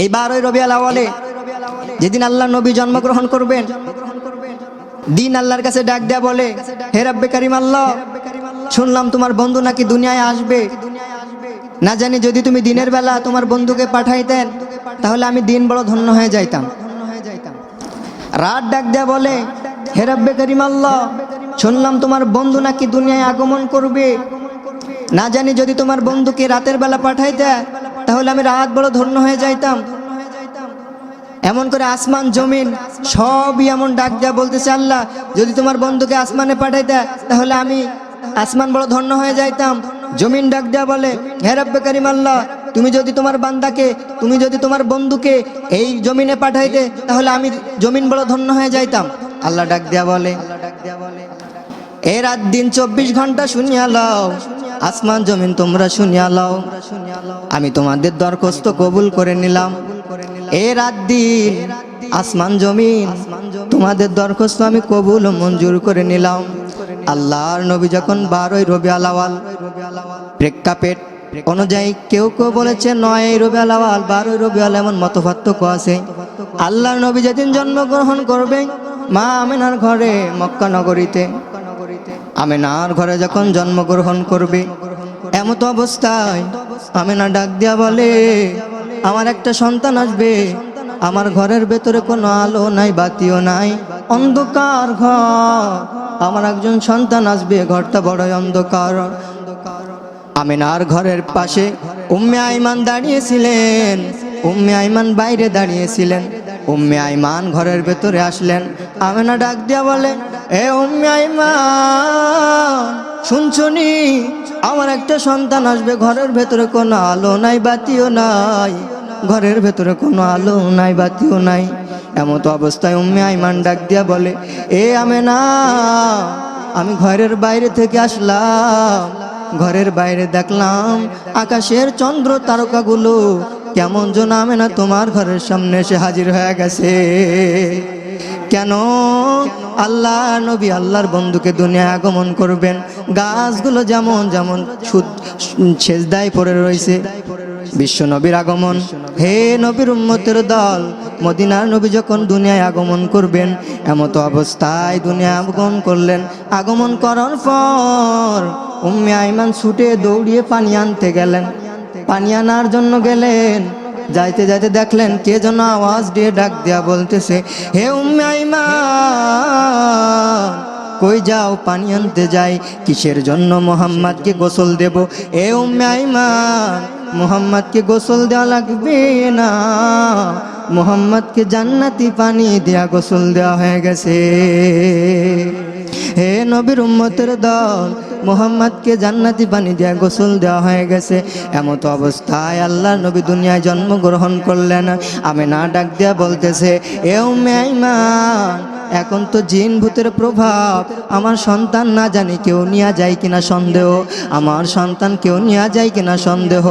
এই বারোই রবি আলাওয়ালে যেদিন আল্লাহ নবী জন্মগ্রহণ করবেন, দিন আল্লাহর কাছে ডাক দেয়া বলে, হে রাব্বে কারিম আল্লাহ, শুনলাম তোমার বন্ধু নাকি দুনিয়ায় আসবে। না জানি যদি তুমি দিনের বেলা তোমার বন্ধুকে পাঠাইতেন, তাহলে আমি দিন বড় ধন্য হয়ে যাইতাম। রাত ডাক দেয়া বলে, হে রাব্বে কারিম আল্লাহ, শুনলাম তোমার বন্ধু নাকি দুনিয়ায় আগমন করবে। না জানি যদি তোমার বন্ধুকে রাতের বেলা পাঠাইতে তাহলে আমি রাত বড় ধন্য হয়ে যাইতাম। এমন করে আসমান, জমিন, সবই এমন ডাক দেয়া বলতেছে, আল্লাহ, যদি তোমার বন্ধুকে আসমানে পাঠাইতে তাহলে আমি আসমান বড় ধন্য হয়ে যাইতাম। জমিন ডাক দেয়া বলে, হে রব্বে কারিম আল্লাহ, তুমি যদি তোমার বান্দাকে, তুমি যদি তোমার বন্ধুকে এই জমিনে পাঠাইতে তাহলে আমি জমিন বড় ধন্য হয়ে যাইতাম। আল্লাহ ডাক দেয়া বলে, এ রাত দিন চব্বিশ ঘণ্টা শুনিয়া লও। আসমান জমিন তোমরা শুনিয়া লও। আমি তোমাদের দরখাস্ত কবুল করে নিলাম। এ রাত দিন আসমান জমিন তোমাদের দরখাস্ত আমি কবুল মঞ্জুর করে নিলাম। আল্লাহর নবী যখন বারোই রবি আলাওয়াল প্রেক্ষাপেট অনুযায়ী কেউ কেউ বলেছে, নয় রবি আলাওয়াল বারোই রবি আল এমন মত পার্থক্য আছে। আল্লাহর নবী যেদিন জন্মগ্রহণ করবে মা আমিনার ঘরে মক্কা নগরীতে। আমেনার ঘরে যখন জন্মগ্রহণ করবে, এমত অবস্থায় আমেনা ডাক দিয়া বলে, আমার একটা সন্তান আসবে। আমার ঘরের ভেতরে কোনো আলো নাই, বাতিও নাই, অন্ধকার ঘর। আমার একজন সন্তান আসবে, ঘরটা বড় অন্ধকার। আমিনার ঘরের পাশে উম্মে আইমান দাঁড়িয়েছিলেন। উম্মে আইমান বাইরে দাঁড়িয়েছিলেন। উম্মে আইমান ঘরের ভেতরে আসলেন। আমিনা ডাক দিয়া বলে এ শুনছনি আমার একটা সন্তান আসবে, ঘরের ভেতরে কোনো আলো নাই, বাতিও নাই। ঘরের ভেতরে কোনো আলো নাই, বাতিও নাই। এমতো অবস্থায় উম্মে আইমান ডাক দিয়া বলে, এ আমে না আমি ঘরের বাইরে থেকে আসলাম। ঘরের বাইরে দেখলাম আকাশের চন্দ্র তারকাগুলো কেমন যেন আমি না তোমার ঘরের সামনে এসে হাজির হয়ে গেছে। কেন? আল্লাহ নবী আল্লাহর বন্ধুকে দুনিয়া আগমন করবেন। গাছগুলো যেমন যেমন সেজদায় পড়ে রয়েছে। বিশ্ব নবীর আগমন। হে নবীর উম্মতের দল, মদিনার নবী যখন দুনিয়ায় আগমন করবেন, এমতো অবস্থায় দুনিয়া আগমন করলেন। আগমন করার পর উম্মে আইমান ছুটে দৌড়িয়ে পানি আনতে গেলেন। পানি আনার জন্য গেলেন। যাইতে যাইতে দেখলেন কে যেন আওয়াজ দিয়ে ডাক দেয়া বলতেছে, হে উম্মে আইমান, কই যাও পানি আনতে যাই? কিসের জন্য মোহাম্মদকে গোসল দেব? এ উম্মে আইমান, মোহাম্মদকে গোসল দেওয়া লাগবে না। মোহাম্মদকে জান্নাতি পানি দেয়া গোসল দেওয়া হয়ে গেছে। হে নবীর উম্মতের দল, মোহাম্মদকে জান্নাতি পানি দেয়া গোসল দেওয়া হয়ে গেছে। এমতো অবস্থায় আল্লাহ নবী দুনিয়ায় জন্মগ্রহণ করলেন। আমি না ডাক দেয়া বলতেছে, এ উম্মে আইমান এখন তো জিন ভূতের প্রভাব। আমার সন্তান না জানি কেউ নিয়ে যায় কিনা সন্দেহ। আমার সন্তান কেউ নিয়ে যায় কিনা সন্দেহ।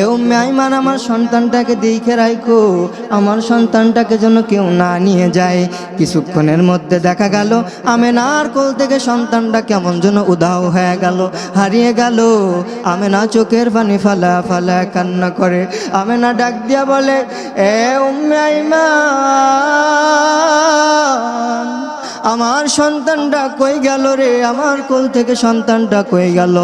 এও মাইমান আমার সন্তানটাকে দেখে রাখো আমার সন্তানটাকে যেন কেউ না নিয়ে যায়। কিছুক্ষণের মধ্যে দেখা গেল আমেনার কোল থেকে সন্তানটা কেমন যেন উদাও হয়ে গেল, হারিয়ে গেল। আমেনা চোখের পানি ফালা ফালা কান্না করে। আমেনা ডাক দিয়া বলে, এ উম্মে আইমান! আমার সন্তানটা কই গেল রে? আমার কোল থেকে সন্তানটা কই গেল?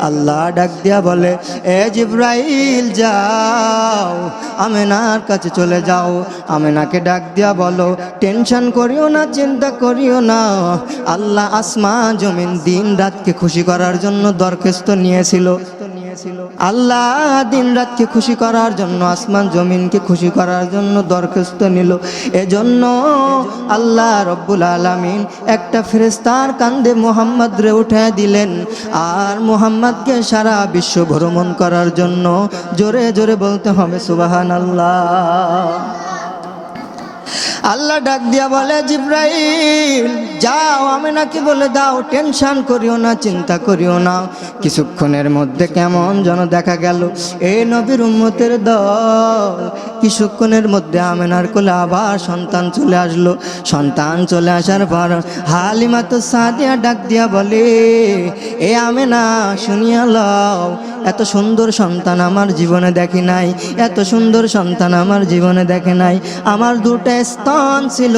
আল্লাহ ডাক দিয়া বলে, এ জিব্রাইল, যাও। আমেনার কাছে চলে যাও। আমেনাকে ডাক দিয়া বলো, টেনশন করিও না, চিন্তা করিও না। আল্লাহ আসমা জমিন, দিন রাতকে খুশি করার জন্য দরখাস্ত নিয়েছিল। আল্লাহ দিন রাতকে খুশি করার জন্য, আসমান জমিনকে খুশি করার জন্য দরখাস্ত নিল। এজন্য আল্লাহ রব্বুল আলমিন একটা ফেরেস্তার কান্দে মোহাম্মদ রে উঠে দিলেন। আর মোহাম্মদকে সারা বিশ্ব ভ্রমণ করার জন্য জোরে জোরে বলতে হবে সুবাহান আল্লাহ আল্লাহ ডাক দিয়া বলে, জিব্রাইল, যাও, আমি নাকি বলে দাও, টেনশন করিও না, চিন্তা করিও না। কিছুক্ষণের মধ্যে কেমন যেন দেখা গেল, এ নবীর উম্মতের দল। কিছুক্ষণের মধ্যে আমেনার কোলে আবার সন্তান চলে আসলো। সন্তান চলে আসার পর হালিমা তো সাদিয়া ডাক দিয়া বলে, এ আমেনা, শুনিয়া লও, এত সুন্দর সন্তান আমার জীবনে দেখি নাই, এত সুন্দর সন্তান আমার জীবনে দেখে নাই। আমার দুটো স্তন ছিল,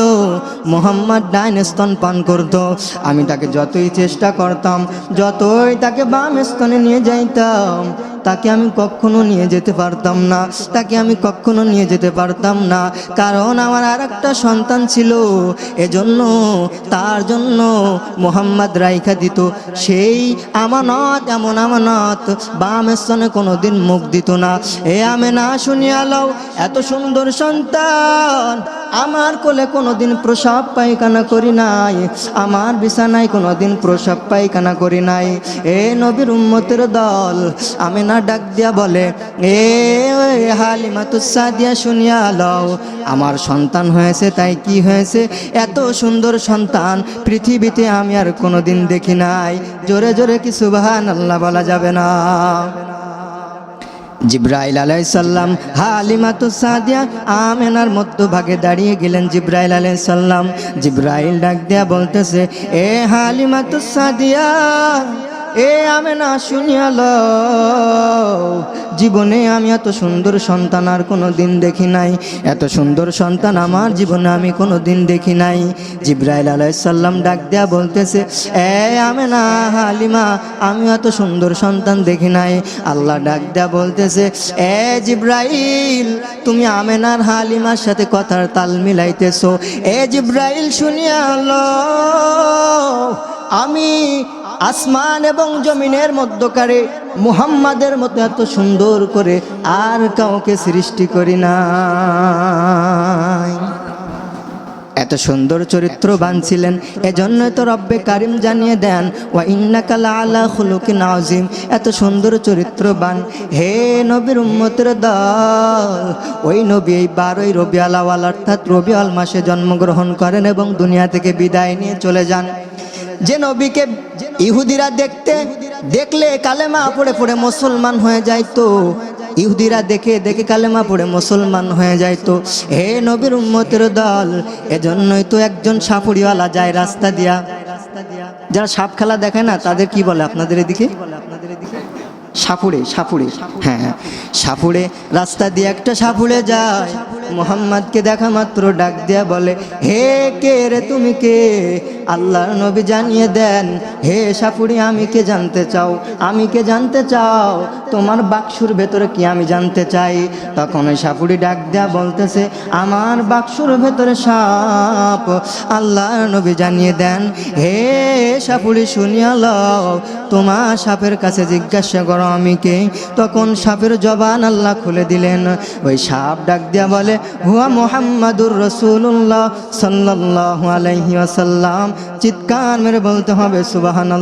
মোহাম্মদ ডাইন স্তন পান করত। আমি তাকে যতই চেষ্টা করতাম, যতই তাকে বাম স্তনে নিয়ে যাইতাম, তাকে আমি কখনো নিয়ে যেতে পারতাম না, তাকে আমি কখনো নিয়ে যেতে পারতাম না। কারণ আমার আর একটা সন্তান ছিল, এজন্য, তার জন্য মোহাম্মদ রাইখা দিত। সেই আমানত, এমন আমানত বাম স্তনে কোনো দিন মুখ দিত না। এ আমি না শুনিয়া লও, এত সুন্দর সন্তান আমার কোলে কোনোদিন প্রসাব পায়খানা করি নাই। আমার বিছানায় কোনোদিন প্রসাব পায়খানা করি নাই। এ নবীর উম্মতের দল আমি না ডাক দিয়া বলে, এ হালিমা তুসা দিয়া শুনিয়া লও। আমার সন্তান হয়েছে, তাই কি হয়েছে? এত সুন্দর সন্তান পৃথিবীতে আমি আর কোনোদিন দেখি নাই। জোরে জোরে কি সুবাহান আল্লাহ বলা যাবে না? জিব্রাইল আলাইসাল্লাম হালিমাতু সাদিয়া, আমেনার মধ্যভাগে দাঁড়িয়ে গেলেন জিব্রাইল আলাইসাল্লাম জিব্রাইল ডাক দেয়া বলতেছে, এ হালিমাতু সাদিয়া এ আমেনা শুনিয়াল জীবনে আমি এত সুন্দর সন্তান আর কোনো দিন দেখি নাই। এত সুন্দর সন্তান আমার জীবনে আমি কোনো দিন দেখি নাই। জিব্রাইল আলাইসাল্লাম ডাক দেয়া বলতেছে, এ আমেনা হালিমা আমি এত সুন্দর সন্তান দেখি নাই। আল্লাহ ডাক দেয়া বলতেছে, এ জিব্রাইল, তুমি আমেনার হালিমার সাথে কথার তাল মিলাইতেছো। এ জিব্রাইল শুনিয়াল আমি আসমান এবং জমিনের মধ্যকারে মুহাম্মাদের মতো এত সুন্দর করে আর কাউকে সৃষ্টি করি না এত সুন্দর চরিত্রবান ছিলেন, এজন্যই তো রব্বে কারিম জানিয়ে দেন, ওয়া ইন্নাকালা আলা খুলুকিন আজিম এত সুন্দর চরিত্রবান, হে নবীর উম্মতের দল। ওই নবী এই বারোই রবিআল আওয়াল অর্থাৎ রবি আল মাসে জন্মগ্রহণ করেন এবং দুনিয়া থেকে বিদায় নিয়ে চলে যান। যে নবীকে ইহুদিরা দেখতে, দেখলে কালেমা পড়ে পড়ে মুসলমান হয়ে যাইতো। ইহুদিরা দেখে দেখে কালেমা পড়ে মুসলমান হয়ে যাইতো। হে নবীর উম্মতের দল, এজন্যই তো একজন সাপুরিওয়ালা যায় রাস্তা দিয়া। যারা সাপ খেলা দেখে না, তাদের কি বলে আপনাদের এদিকে? সাপুড়ে সাপুড়ে হ্যাঁ হ্যাঁ। সাপুড়ে, রাস্তা দিয়ে একটা সাপুড়ে যায়। মোহাম্মদকে দেখা মাত্র ডাক দেয়া বলে, হে কে রে তুমি কে? আল্লাহর নবী জানিয়ে দেন, হে সাপুড়ি, আমি কে জানতে চাও? আমি কে জানতে চাও? তোমার বাক্সুর ভেতরে কি আমি জানতে চাই? তখন ওই সাপুড়ি ডাক দেয়া বলতেছে, আমার বাক্সুর ভেতরে সাপ, আল্লাহর নবী জানিয়ে দেন, হে সাপুড়ি, শুনিয়া লও। তোমার সাপের কাছে জিজ্ঞাসা করো আমি তখন সাপের জবান আল্লাহ খুলে দিলেন। ওই সাপ ডাক দিয়া বলে, হুয়া মোহাম্মদুর রসুল্লাহ সাল্লাহ আলহিম চিৎকার মেরে বলতে হবে সুবাহান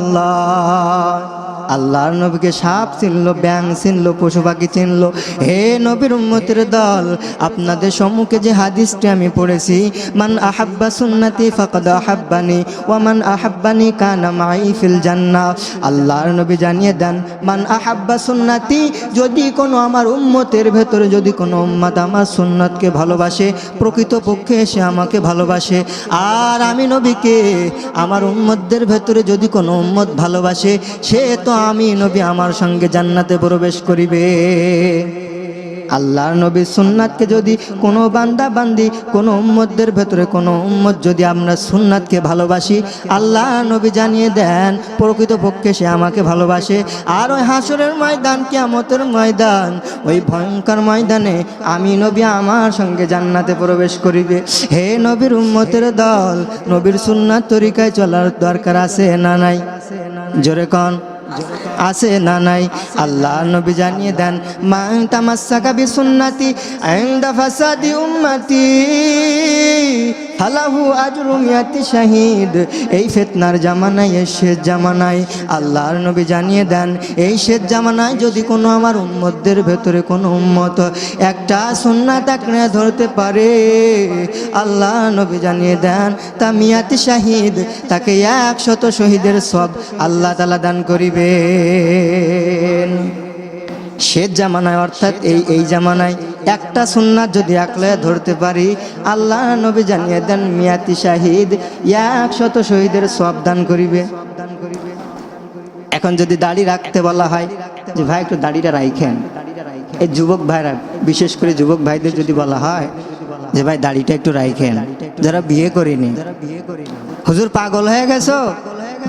আল্লাহর নবীকে সাপ চিনল ব্যাং চিনল, পশু পাখি চিনল। হে নবীর উম্মতের দল, আপনাদের সম্মুখে যে হাদিসটি আমি পড়েছি, মান আহাব্বা সুন্নাতি ফাকাদ আহাব্বানি ওয়ামান আহাব্বানি কানা মাই ফিল জান্নাহ। আল্লাহর নবী জানিয়ে দেন, মান আহাব্বা সুন্নাতি, যদি কোনো আমার উম্মতের ভেতরে যদি কোনো উম্মাদ আমার সুন্নাতকে ভালোবাসে, প্রকৃতপক্ষে সে আমাকে ভালোবাসে। আর আমি নবীকে, আমার উম্মতদের ভেতরে যদি কোনো উম্মত ভালোবাসে, সে তো আমি নবী আমার সঙ্গে জান্নাতে প্রবেশ করিবে। আল্লাহর নবী সুন্নাতকে যদি কোনো বান্দা বান্দি, কোনো উম্মতদের ভেতরে কোনো উম্মত যদি আমরা সুন্নাতকে ভালোবাসি, আল্লাহ নবী জানিয়ে দেন, প্রকৃতপক্ষে সে আমাকে ভালোবাসে। আর ওই হাসরের ময়দান, কিয়ামতের ময়দান, ওই ভয়ঙ্কর ময়দানে আমি নবী আমার সঙ্গে জান্নাতে প্রবেশ করিবে। হে নবীর উম্মতের দল, নবীর সুন্নাত তরিকায় চলার দরকার আছে না নাই? জোরে কন। জগত আছে না নাই? আল্লাহ নবী জানিয়ে দেন মা তামাসাকা বি সুন্নাতি আইন্দা ফাসাদি উম্মতি, ফালাহু আজরু মিয়াতি শাহিদ। এই ফিতনার জামানায়, এই শেষ জামানায় আল্লাহর নবী জানিয়ে দেন, এই শেষ জামানায় যদি কোনো আমার উম্মতদের ভেতরে কোনো উম্মত একটা সুন্নাত আঁকড়ে ধরতে পারে, আল্লাহ নবী জানিয়ে দেন, তা মিয়াতি শাহিদ, তাকে একশত শহীদের সব আল্লাহ তালা দান করিবেন শেষ জামানায়, অর্থাৎ এই এই জামানায় একটা সুন্নাত যদি একলায় ধরতে পারি, আল্লাহ নবী জানিয়ে দেন, মিয়াতি শাহিদ, একশত শহীদের সব দান করিবে। এখন যদি দাড়ি রাখতে বলা হয়, যে ভাই একটু দাড়িটা রাইখেন। এই যুবক ভাইরা, বিশেষ করে যুবক ভাইদের যদি বলা হয়, যে ভাই দাড়িটা একটু রাইখেন, যারা বিয়ে করিনি। হুজুর পাগল হয়ে গেছো?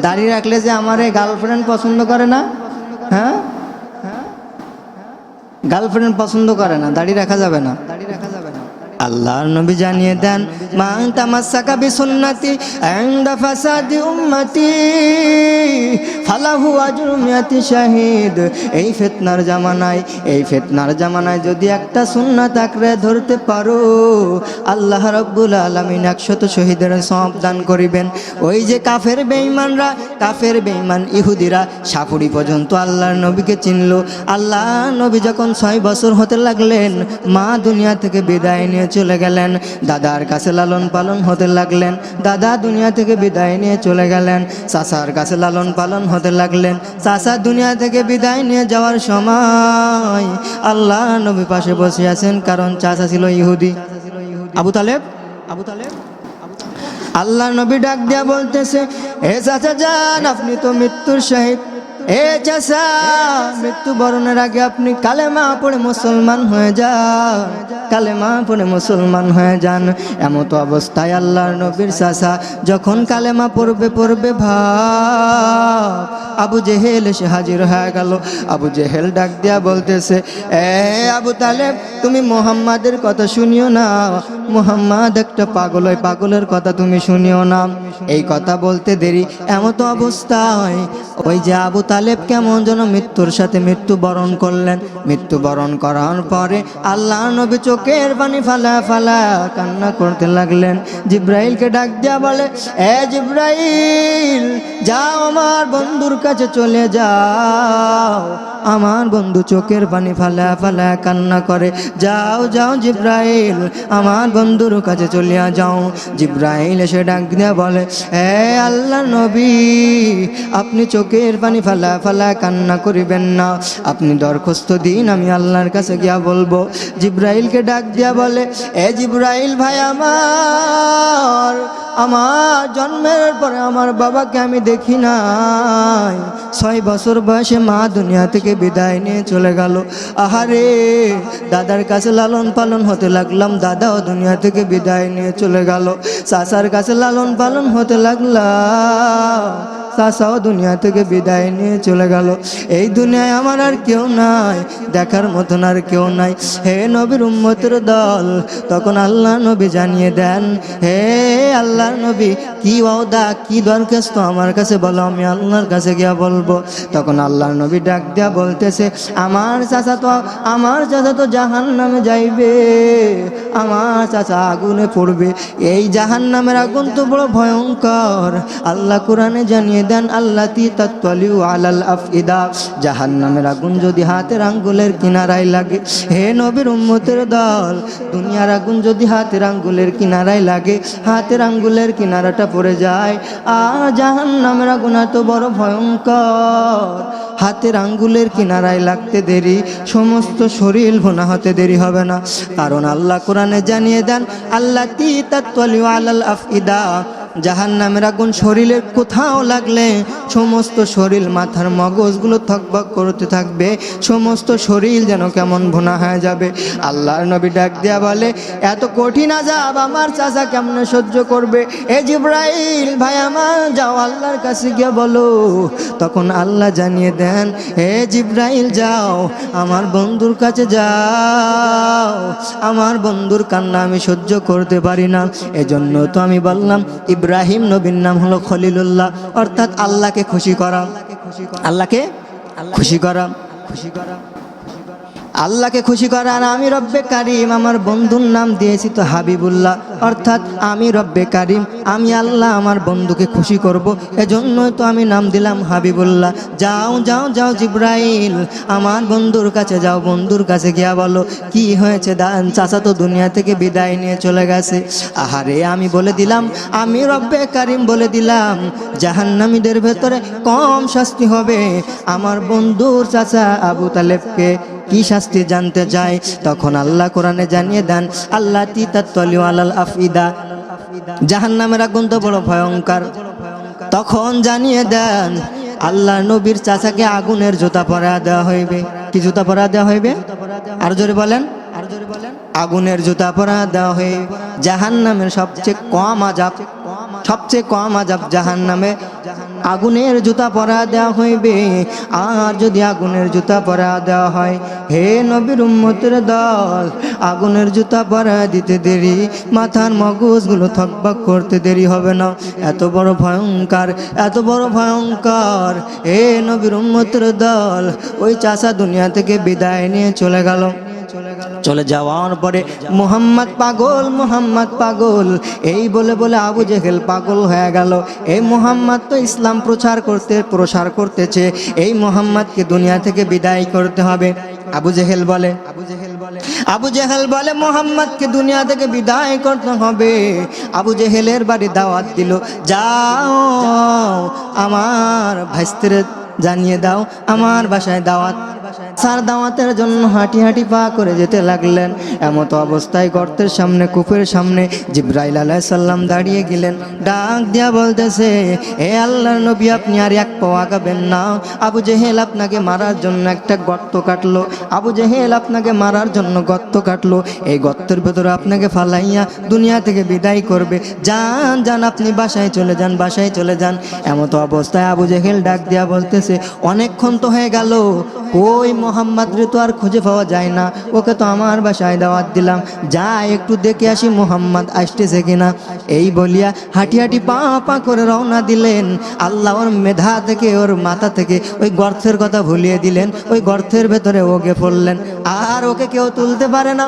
দাড়ি রাখলে যে আমার এই গার্লফ্রেন্ড পছন্দ করে না? হ্যাঁ? গার্লফ্রেন্ড পছন্দ করে না, দাড়ি রাখা যাবে না। দাড়ি আল্লাহর নবী জানিয়ে দেন, মান তামাসাকা বিসুন্নতি ইনদা ফাসাদি উম্মতি, ফালাহু আজরু মিয়াতি শাহিদ। এই ফিতনার জামানায়, এই ফিতনার জামানায় যদি একটা সুন্নাত আঁকড়ে ধরতে পারো, আল্লাহ রাব্বুল আলামিন একশত শহীদের সব দান করিবেন। ওই যে কাফের বেঈমানরা, কাফের বেঈমান ইহুদিরা সাপুরি পর্যন্ত আল্লাহর নবীকে চিনলো। আল্লাহ নবী যখন ছয় বছর হতে লাগলেন, মা দুনিয়া থেকে বিদায় নিয়ে চলে গেলেন। দাদার কাছে লালন পালন হতে লাগলেন। দাদা দুনিয়া থেকে বিদায় নিয়ে চলে গেলেন। চাচার কাছে লালন পালন হতে লাগলেন। চাচা দুনিয়া থেকে বিদায় নিয়ে যাওয়ার সময় আল্লাহ নবী পাশে বসে আছেন, কারণ চাচা ছিল ইহুদি। আবু তালেব? আবু তালেব? আল্লাহ নবী ডাক দিয়া বলতেছে এ চাচা যান, আপনি তো মৃত্যুর শহীদ। এ চাচা, মৃত্যু বরণের আগে আপনি কালেমা পড়ে মুসলমান হয়ে যান। কালেমা পড়ে মুসলমান হয়ে যান। এমতো অবস্থায় আল্লাহর নবীর চাচা যখন কালেমা পড়বে পড়বে ভাব। আবু জেহেল এসে হাজির হয়ে গেল। আবু জেহেল ডাক দিয়া বলতেছে, এ আবু তালেব, তুমি মোহাম্মাদের কথা শুনিও না। মোহাম্মদ একটা পাগল, ওই পাগলের কথা তুমি শুনিও না। এই কথা বলতে দেরি। এমত অবস্থায় ওই যে আবু তালেব কেমন যেন মৃত্যুর সাথে মৃত্যু বরণ করলেন। মৃত্যুবরণ করার পরে আল্লাহ নবী চোখের পানি ফালা ফালা কান্না করতে লাগলেন। জিব্রাইলকে ডাক দিয়া বলে, এ জিব্রাইল, যাও আমার বন্ধুর কাছে চলে যাও। আমার বন্ধু চোখের পানি ফালা ফালা কান্না করে। যাও যাও জিব্রাইল, আমার বন্ধুর কাছে চলিয়া যাও। জিব্রাইল এসে ডাক দিয়া বলে, এ আল্লাহ নবী, আপনি চোখের পানি ফালা ফালা কান্না করিবেন না। আপনি দরখাস্ত দিন, আমি আল্লাহর কাছে গিয়া বলব। জিব্রাইলকে ডাক দিয়া বলে, এ জিব্রাইল ভাই আমার আমার জন্মের পরে আমার বাবাকে আমি দেখি নাই। ছয় বছর বয়সে মা দুনিয়া থেকে বিদায় নিয়ে চলে গেল। আহারে, দাদার কাছে লালন পালন হতে লাগলাম। দাদাও দুনিয়া থেকে বিদায় নিয়ে চলে গেল। চাষার কাছে লালন পালন হতে লাগলাম। চাচাও দুনিয়া থেকে বিদায় নিয়ে চলে গেল। এই দুনিয়ায় আমার আর কেউ নাই, দেখার মতন আর কেউ নাই। হে নবীর উম্মতের দল, তখন আল্লাহ নবী জানিয়ে দেন, হে আল্লাহর নবী, কি ওদা কি দরখাস্ত আমার কাছে বলো, আমি আল্লাহর কাছে গিয়া বলব। তখন আল্লাহর নবী ডাক দিয়া বলতেছে, আমার চাচা তো, আমার চাচা তো জাহান নামে যাইবে, আমার চাচা আগুনে পড়বে। এই জাহান নামের আগুন তো বড় ভয়ঙ্কর। আল্লাহ কোরআনে জানিয়ে দেন আল্লাহ তি তত্ত্বলিউ আলাল আফিদা জাহান নামের আগুন যদি হাতের আঙ্গুলের কিনারায় লাগে, হে নবীর উম্মতের দল, দুনিয়ার আগুন যদি হাতের আঙ্গুলের কিনারায় লাগে, হাতের আঙ্গুলের কিনারাটা পড়ে যায়। আর জাহান নামের আগুন এত বড় ভয়ঙ্কর। হাতের আঙ্গুলের কিনারায় লাগতে দেরি, সমস্ত শরীর ভোনা হতে দেরি হবে না। কারণ আল্লাহ কোরআনে জানিয়ে দেন আল্লাহ তি তত্ত্বলিউ আলাল আফিদা জাহান নামের আগুন শরীরের কোথাও লাগলে সমস্ত শরীর, মাথার মগজগুলো থকবক করতে থাকবে। সমস্ত শরীর যেন কেমন ভোনা হয়ে যাবে। আল্লাহর নবী ডাক দিয়া বলে, এত কঠিন আজাব আমার চাচা কেমন সহ্য করবে? এ জিব্রাইল, ভাই আমার, যাও আল্লাহর কাছে গিয়ে বলো। তখন আল্লাহ জানিয়ে দেন হে জিব্রাইল, যাও, আমার বন্ধুর কাছে যাও। আমার বন্ধুর কান্না আমি সহ্য করতে পারি না। এজন্য তো আমি বললাম ইব্রাহিম নবীর নাম হলো খলিলুল্লাহ। অর্থাৎ আল্লাহকে খুশি করা। আল্লাহকে? খুশি করা। খুশি করা আল্লাহকে খুশি করা আর আমি রব্বে কারিম, আমার বন্ধুর নাম দিয়েছি তো হাবিবুল্লাহ। অর্থাৎ আমি রব্বে কারিম, আমি আল্লাহ আমার বন্ধুকে খুশি করব। এজন্যই তো আমি নাম দিলাম হাবিবুল্লাহ। যাও যাও যাও জিব্রাইল, আমার বন্ধুর কাছে যাও, বন্ধুর কাছে গিয়া বলো, কি হয়েছে দান? চাচা তো দুনিয়া থেকে বিদায় নিয়ে চলে গেছে। আহারে, আমি বলে দিলাম, আমি রব্বে কারিম বলে দিলাম, জাহান্নামীদের ভেতরে কম শাস্তি হবে। আমার বন্ধুর চাচা আবু তালেবকে কি শাস্তি জানতে চায়? তখন আল্লাহ কোরআনে জানিয়ে দেন আল্লাহ তিতাত্তলি আলাল আফিদা জাহান নামের আগুন তো বড় ভয়ঙ্কর। তখন জানিয়ে দেন আল্লাহ নবীর চাচাকে আগুনের জুতা পরা দেওয়া হইবে। কি জুতা পরা দেওয়া হইবে? আর জোরে বলেন আর জোরে বলেন আগুনের জুতা পরা দেওয়া হয়ে জাহান নামের সবচেয়ে কম আজাব, সবচেয়ে কম আজাব জাহান নামে আগুনের জুতা পরা দেওয়া হইবে। আর যদি আগুনের জুতা পরা দেওয়া হয়, হে নবীর উম্মতের দল, আগুনের জুতা পরা দিতে দেরি, মাথার মগজগুলো থকবাক করতে দেরি হবে না। এত বড় ভয়ঙ্কর, এত বড় ভয়ঙ্কর, হে নবীর উম্মতের দল, ওই চাষা দুনিয়া থেকে বিদায় নিয়ে চলে গেল। চলে যাওয়ার পরে, মোহাম্মদ পাগল মোহাম্মদ পাগল। এই বলে বলে আবু জেহেল পাগল হয়ে গেল। এই মোহাম্মদ তো ইসলাম প্রচার করতে, প্রসার করতেছে। এই মোহাম্মদকে দুনিয়া থেকে বিদায় করতে হবে। আবু জেহেল বলে, আবু জেহেল বলে আবু জেহেল বলে মোহাম্মদকে দুনিয়া থেকে বিদায় করতে হবে। আবু জেহেলের বাড়ি দাওয়াত দিল, যাও, আমার ভাইস্তিরে জানিয়ে দাও, আমার বাসায় দাওয়াত স্যার দাওয়াতের জন্য হাঁটি হাঁটি পা করে যেতে লাগলেন। এমতো অবস্থায় গর্তের সামনে, কূপের সামনে জিব্রাইল আলাইসাল্লাম দাঁড়িয়ে গেলেন। ডাক দিয়া বলতেছে হে আল্লাহর নবী, আপনি আর এক পাও আগাবেন না। আবু জেহেল আপনাকে মারার জন্য একটা গর্ত কাটলো। আবু জেহেল আপনাকে মারার জন্য গর্ত কাটলো। এই গর্তের ভেতরে আপনাকে ফালাইয়া দুনিয়া থেকে বিদায় করবে। যান যান, আপনি বাসায় চলে যান, বাসায় চলে যান। এমতো অবস্থায় আবু জেহেল ডাক দিয়া বলতেছে, অনেকক্ষণ তো হয়ে গেল। ওই মোহাম্মদ রে তো আর খুঁজে পাওয়া যায় না। ওকে তো আমার বাসায় দাওয়াত দিলাম। যা, একটু দেখে আসি মোহাম্মদ আসতেছে কিনা। এই বলিয়া হাঁটি হাঁটি পা পা করে রওনা দিলেন। আল্লাহ ওর মেধা থেকে, ওর মাথা থেকে ওই গর্থের কথা ভুলিয়ে দিলেন। ওই গর্থের ভেতরে ওকে পড়লেন আর ওকে কেউ তুলতে পারে না।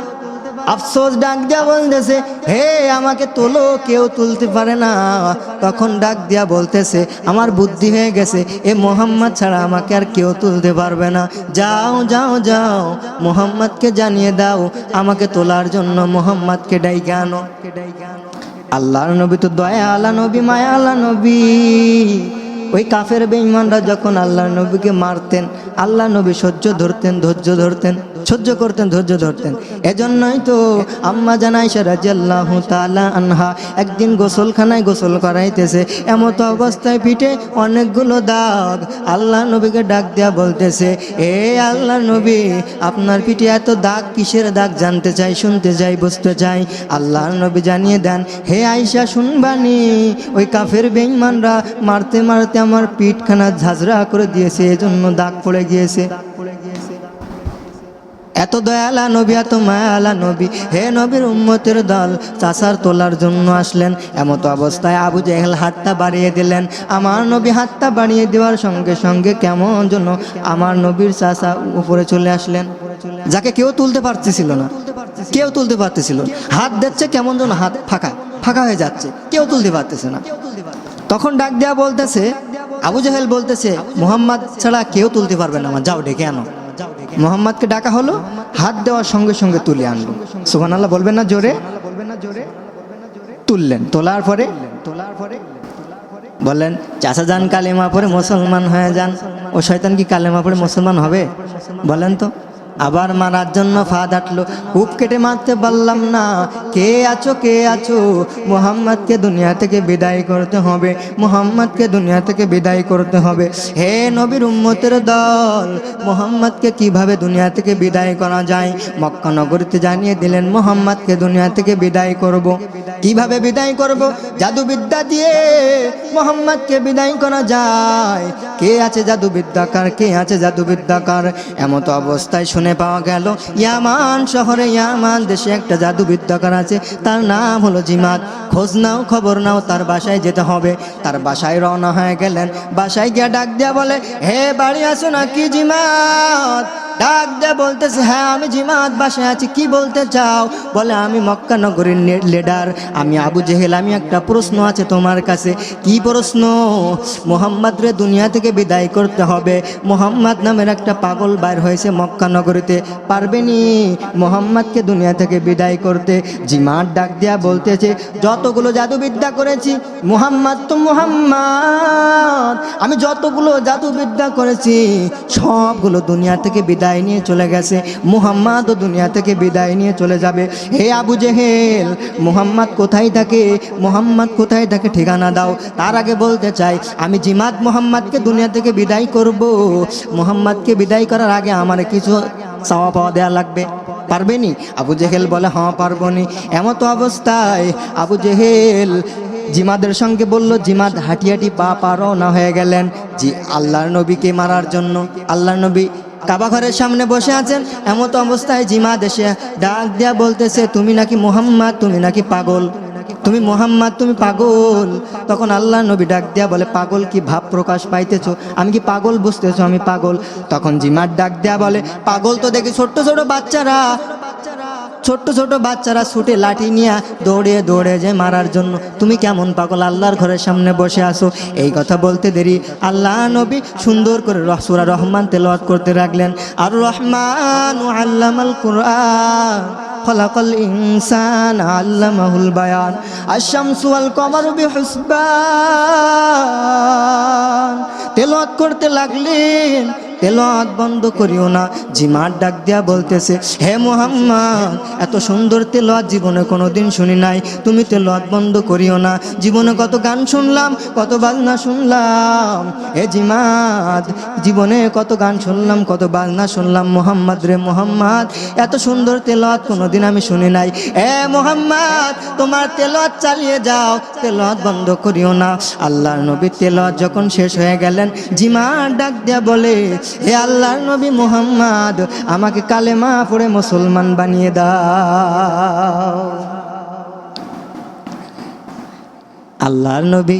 আফসোস ডাক দিয়া বলতেছে, হে, আমাকে তোলো, কেউ তুলতে পারে না। তখন ডাক দিয়া বলতেছে, আমার বুদ্ধি হয়ে গেছে, এ মোহাম্মদ ছাড়া আমাকে আর কেউ তুলতে পারবে না। যাও যাও যাও, মোহাম্মদকে জানিয়ে দাও, আমাকে তোলার জন্য মোহাম্মদকে ডাইকে আনো। আল্লাহর নবী তো দয়া আলা নবী মায়া আলা নবী। ওই কাফের বেঈমানরা যখন আল্লাহ নবীকে মারতেন, আল্লাহ নবী সহ্য ধরতেন, ধৈর্য ধরতেন সহ্য করতেন, ধৈর্য ধরতেন। এজন্যই তো আম্মা জানাই রাজিয়াল্লাহ তালা আনহা একদিন গোসলখানায় গোসল করাইতেছে। এমত অবস্থায় পিঠে অনেকগুলো দাগ আল্লাহ নবীকে ডাক দেয়া বলতেছে, এ আল্লাহ নবী, আপনার পিঠে এত দাগ কিসের দাগ? জানতে চাই, শুনতে চাই, বুঝতে চাই। আল্লাহ নবী জানিয়ে দেন, হে আইসা শুনবানি? ওই কাফের বেঈমানরা মারতে মারতে আমার পিঠখানা ঝাঁঝরা করে দিয়েছে, এজন্য দাগ পড়ে গিয়েছে। এত দয়ালা নবী, এত মায়ালা নবী। হে নবীর উম্মতের দল চাষার তোলার জন্য আসলেন। এমতো অবস্থায় আবু জেহেল হাতটা বাড়িয়ে দিলেন। আমার নবী হাতটা বাড়িয়ে দেওয়ার সঙ্গে সঙ্গে কেমন জন্য আমার নবীর চাষা উপরে চলে আসলেন। যাকে কেউ তুলতে পারতেছিল না। কেউ তুলতে পারতেছিল। হাত দিচ্ছে কেমন যেন হাত ফাঁকা ফাঁকা হয়ে যাচ্ছে। কেউ তুলতে পারতেছে না। তখন ডাক দেয়া বলতেছে, আবু জাহেল বলতেছে, মোহাম্মদ ছাড়া কেউ তুলতে পারবে না আমার। যাও ডেকে আনো। মোহাম্মদকে ডাকা হলো, হাত দেওয়ার সঙ্গে সঙ্গে তুলে আনলো। সুহান আল্লাহ বলবেন না জোরে? বলবেন না জোরে তুললেন, তোলার পরে তোলার পরে বললেন চাষা যান কালেমা পরে মুসলমান হয়ে যান। ও শয়তান কি কালেমা পরে মুসলমান হবে? বলেন তো। আবার মারার জন্য ফাঁদ আটলো। হুপ কেটে মারতে পারলাম না। কে আছো কে আছো? মোহাম্মদকে দুনিয়া থেকে বিদায় করতে হবে। মোহাম্মদকে দুনিয়া থেকে বিদায় করতে হবে। হে নবীর উম্মতের দল, মোহাম্মদকে কীভাবে দুনিয়া থেকে বিদায় করা যায়? মক্কা নগরীতে জানিয়ে দিলেন, মোহাম্মদকে দুনিয়া থেকে বিদায় করব। কীভাবে বিদায় করব? জাদুবিদ্যা দিয়ে মোহাম্মদকে বিদায় করা যায়। কে আছে জাদুবিদ্যাকার? কে আছে জাদুবিদ্যাকার? এমতো অবস্থায় পাওয়া গেল, ইয়ামান শহরে, ইয়ামান দেশে একটা জাদুবিদ্যাকার আছে। তার নাম হলো জিমাত। খোঁজ নাও, খবর নাও, তার বাসায় যেতে হবে। তার বাসায় রওনা হয়ে গেলেন। বাসায় গিয়ে ডাক দিয়া বলে, হে বাড়ি আসো না কি জিমাত? ডাক দিয়ে বলতেছে হ্যাঁ আমি জিমাত বাসায় আছি, কি বলতে চাও? বলে, আমি মক্কা নগরীর লিডার আমি আবু জেহেল, আমি একটা প্রশ্ন আছে তোমার কাছে। কি প্রশ্ন? মোহাম্মদ রে, দুনিয়া থেকে বিদায় করতে হবে। মোহাম্মদ নামের একটা পাগল বাইর হয়েছে মক্কা নগরীতে। পারবে পারবেনি মোহাম্মদকে দুনিয়া থেকে বিদায় করতে। জিমাত ডাক দেয়া বলতেছে, যতগুলো জাদুবিদ্যা করেছি, মোহাম্মদ তো মোহাম্মদ, আমি যতগুলো জাদুবিদ্যা করেছি, সবগুলো দুনিয়া থেকে বিদায় বিদায় নিয়ে চলে গেছে। মুহাম্মদ দুনিয়া থেকে বিদায় নিয়ে চলে যাবে। হে আবু জেহেল, মুহাম্মদ কোথায় থাকে? মুহাম্মদ কোথায় থাকে ঠিকানা দাও। তার আগে বলতে চাই, আমি জিমাদ মুহাম্মদকে দুনিয়া থেকে বিদায় করব। মুহাম্মদকে বিদায় করার আগে আমার কিছু চাওয়া পাওয়া দেওয়া লাগবে। পারবেনি আবু জেহেল বলে হ্যাঁ পারবনি এমত অবস্থায় আবু জেহেল জিমাদের সঙ্গে বলল জিমাদ হাঁটি হাঁটি পা পা না হয়ে গেলেন। জি, আল্লাহর নবীকে মারার জন্য। আল্লাহর নবী কাবা ঘরের সামনে বসে আছেন, এমত অবস্থায় জিমা দেশে ডাক দেয়া বলতেছে, তুমি নাকি মোহাম্মদ, তুমি নাকি পাগল? তুমি মোহাম্মদ, তুমি পাগল? তখন আল্লাহ নবী ডাক দেয়া বলে, পাগল কি ভাব প্রকাশ পাইতেছ? আমি কি পাগল বুঝতেছ আমি পাগল? তখন জিমার ডাক দেয়া বলে, পাগল তো দেখি ছোট্ট ছোট বাচ্চারা ছোট্ট ছোট বাচ্চারা ছুটে লাঠি নিয়ে দৌড়ে দৌড়ে যায় মারার জন্য। তুমি কেমন পাগল? আল্লাহর ঘরের সামনে বসে আসো এই কথা বলতে দেরি। আল্লাহ নবী সুন্দর করে রসুরা রহমান তেলাওয়াত করতে রাখলেন আর রহমান আল্লামাল কুরআন। ইনসান আল্লামাহুল বায়ান। আশ-শামসু ওয়াল কমারু বিহুসবান। তেলাওয়াত করতে লাগলেন। তেলাওয়াত বন্ধ করিও না। জিমার ডাক দিয়া বলতেছে, হে মোহাম্মদ, এত সুন্দর তেলাওয়াত জীবনে কোনো দিন শুনি নাই। তুমি তেলাওয়াত বন্ধ করিও না। জীবনে কত গান শুনলাম, কত বাজনা শুনলাম। হে জিমাদ, জীবনে কত গান শুনলাম, কত বাজনা শুনলাম। মোহাম্মদ রে মোহাম্মদ, এত সুন্দর তেলাওয়াত কোনোদিন আমি শুনি নাই। এ মোহাম্মদ, তোমার তেলাওয়াত চালিয়ে যাও, তেলাওয়াত বন্ধ করিও না। আল্লাহর নবী তেলাওয়াত যখন শেষ হয়ে গেলেন, জিমার ডাক দিয়া বলে হে আল্লাহর নবী মোহাম্মদ আমাকে কালেমা পড়ে মুসলমান বানিয়ে দাও। আল্লাহর নবী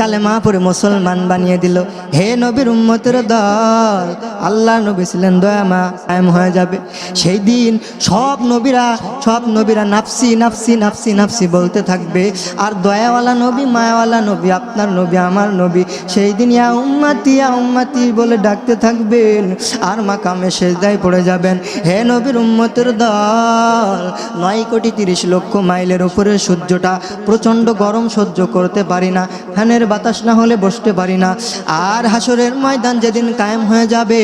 কালেমা পরে মুসলমান বানিয়ে দিল। হে নবীর উম্মতের দল, আল্লাহ নবী ছিলেন দয়ামা, কায়েম হয়ে যাবে। সেই দিন সব নবীরা সব নবীরা নাফসি নাফসি নাফসি নাফসি বলতে থাকবে। আর দয়াওয়ালা নবী, মায়াওয়ালা নবী, আপনার নবী, আমার নবী, সেই দিন ইয়া উম্মাতি ইয়া উম্মাতি বলে ডাকতে থাকবেন। আর মা মাকামে সেজদায় পড়ে যাবেন। হে নবীর উম্মতের দল, নয় কোটি তিরিশ লক্ষ মাইলের উপরে সূর্যটা প্রচণ্ড গরম সহ্য করতে পারি না। ফ্যানের বাতাস না হলে বসতে পারি না। আর হাসরের ময়দান যেদিন কায়েম হয়ে যাবে,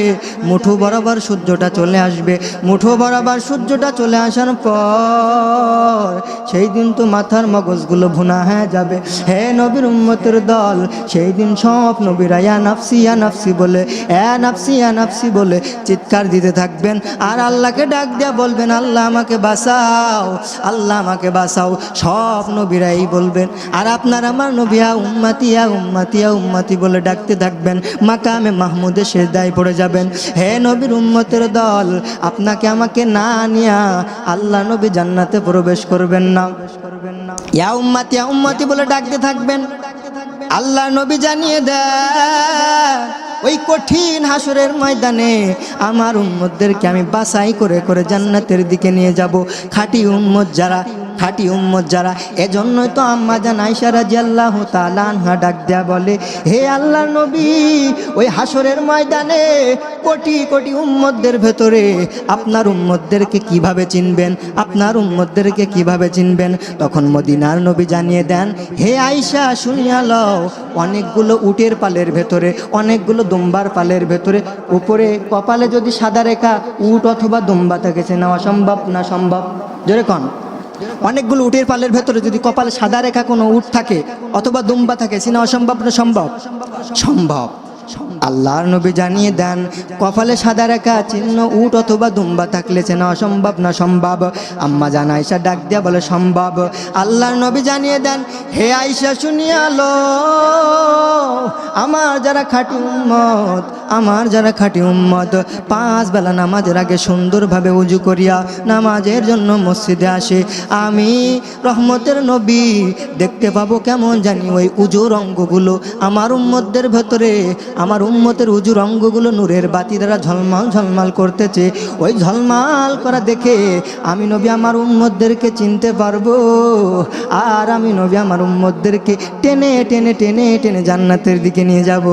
মুঠো বরাবর সূর্যটা চলে আসবে। মুঠো বরাবর সূর্যটা চলে আসার পর সেই দিন তো মাথার মগজগুলো ভুনা হয়ে যাবে। হে নবীর উম্মতের দল, সেই দিন সব নবীরা, ইয়া নাফসি ইয়া নাফসি বলে, এ নাফসি, ইয়া নাফসি বলে চিৎকার দিতে থাকবেন। আর আল্লাহকে ডাক দেয়া বলবেন, আল্লাহ আমাকে বাঁচাও, আল্লাহ আমাকে বাঁচাও। সব নবীরাই বলবেন, আর আপনার আমার নবিয়া উম্মাতিয়া উম্মাতিয়া উম্মাতি ইয়া উম্মাতি বলে ডাকতে থাকবেন। মাকামে মাহমুদে শেষ দায় পড়ে যাবেন। হে নবীর উম্মতের দল, আপনাকে আমাকে না নিয়া আল্লাহ নবী জান্নাতে প্রবেশ করবেন না। ইয়া উম্মাতি ইয়া উম্মাতি বলে ডাকতে থাকবেন। আল্লাহ নবী জানিয়ে দেয়, ওই কঠিন হাসরের ময়দানে আমার উম্মতদেরকে আমি বাছাই করে করে জান্নাতের দিকে নিয়ে যাব। খাঁটি উম্মত যারা খাঁটি উম্মত যারা, এজন্যই তো আম্মা জান আয়সা রাজি আল্লাহ তালানহা ডাক দেয়া বলে, হে আল্লাহ নবী, ওই হাসরের ময়দানে কোটি কোটি উম্মতদের ভেতরে আপনার উম্মতদেরকে কীভাবে চিনবেন? আপনার উম্মতদেরকে কীভাবে চিনবেন? তখন মদিনার নবী জানিয়ে দেন, হে আয়সা শুনিয়া লও, অনেকগুলো উটের পালের ভেতরে, অনেকগুলো দুম্বার পালের ভেতরে, উপরে কপালে যদি সাদা রেখা, উট অথবা দুম্বা থাকে চেনা অসম্ভব না সম্ভব? জোরে কন। অনেকগুলো উটের পালের ভেতরে যদি কপালে সাদা রেখা কোনো উট থাকে অথবা দুম্বা থাকে সিনা অসম্ভব না সম্ভব? সম্ভব। আল্লাহর নবী জানিয়ে দেন, কপালে সাদা রেখা, চিহ্ন, উট অথবা দুম্বা থাকলে চেনা অসম্ভব না সম্ভব। আম্মা জান আয়সা ডাক দিয়া বলে, সম্ভব। আল্লাহর নবী জানিয়ে দেন, হে আয়সা শুনিয়ালো আমার যারা খাঁটি উম্মত, আমার যারা খাঁটি উম্মত, পাঁচ বেলা নামাজের আগে সুন্দরভাবে উজু করিয়া নামাজের জন্য মসজিদে আসে। আমি রহমতের নবী, দেখতে পাবো কেমন জানি ওই উজুর অঙ্গগুলো। আমার উম্মতদের ভেতরে, আমার উম্মতের উজুর অঙ্গগুলো নূরের বাতি দ্বারা ঝলমাল ঝলমাল করতেছে। ওই ঝলমাল করা দেখে আমি নবী আমার উম্মতদেরকে চিনতে পারব। আর আমি নবী আমার উম্মতদেরকে টেনে টেনে টেনে টেনে জান্নাতের দিকে নিয়ে যাব।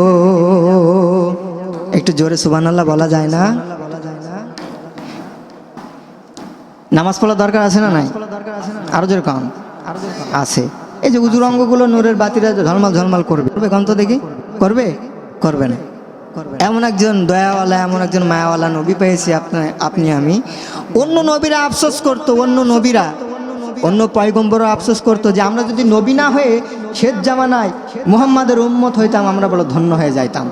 একটু জোরে সুবহানাল্লাহ বলা যায় না? নামাজ পড়া দরকার আছে না নাই? আরও জোরে কম আছে। এই যে উজুর অঙ্গগুলো নূরের বাতিরা ঝলমাল ঝলমাল করবে। করবে কন্ত দেখি? করবে? করবে না। এমন একজন দয়াওয়ালা, এমন একজন মায়াওয়ালা নবী পেয়েছি আপনার আপনি আমি। অন্য নবীরা আফসোস করতো, অন্য নবীরা। অন্য পয়গম্বর আফসোস করতো যে আমরা যদি নবী না হয়ে শেষ জামানায় মোহাম্মদের উম্মত হইতাম, আমরা বলো ধন্য হয়ে যাইতাম।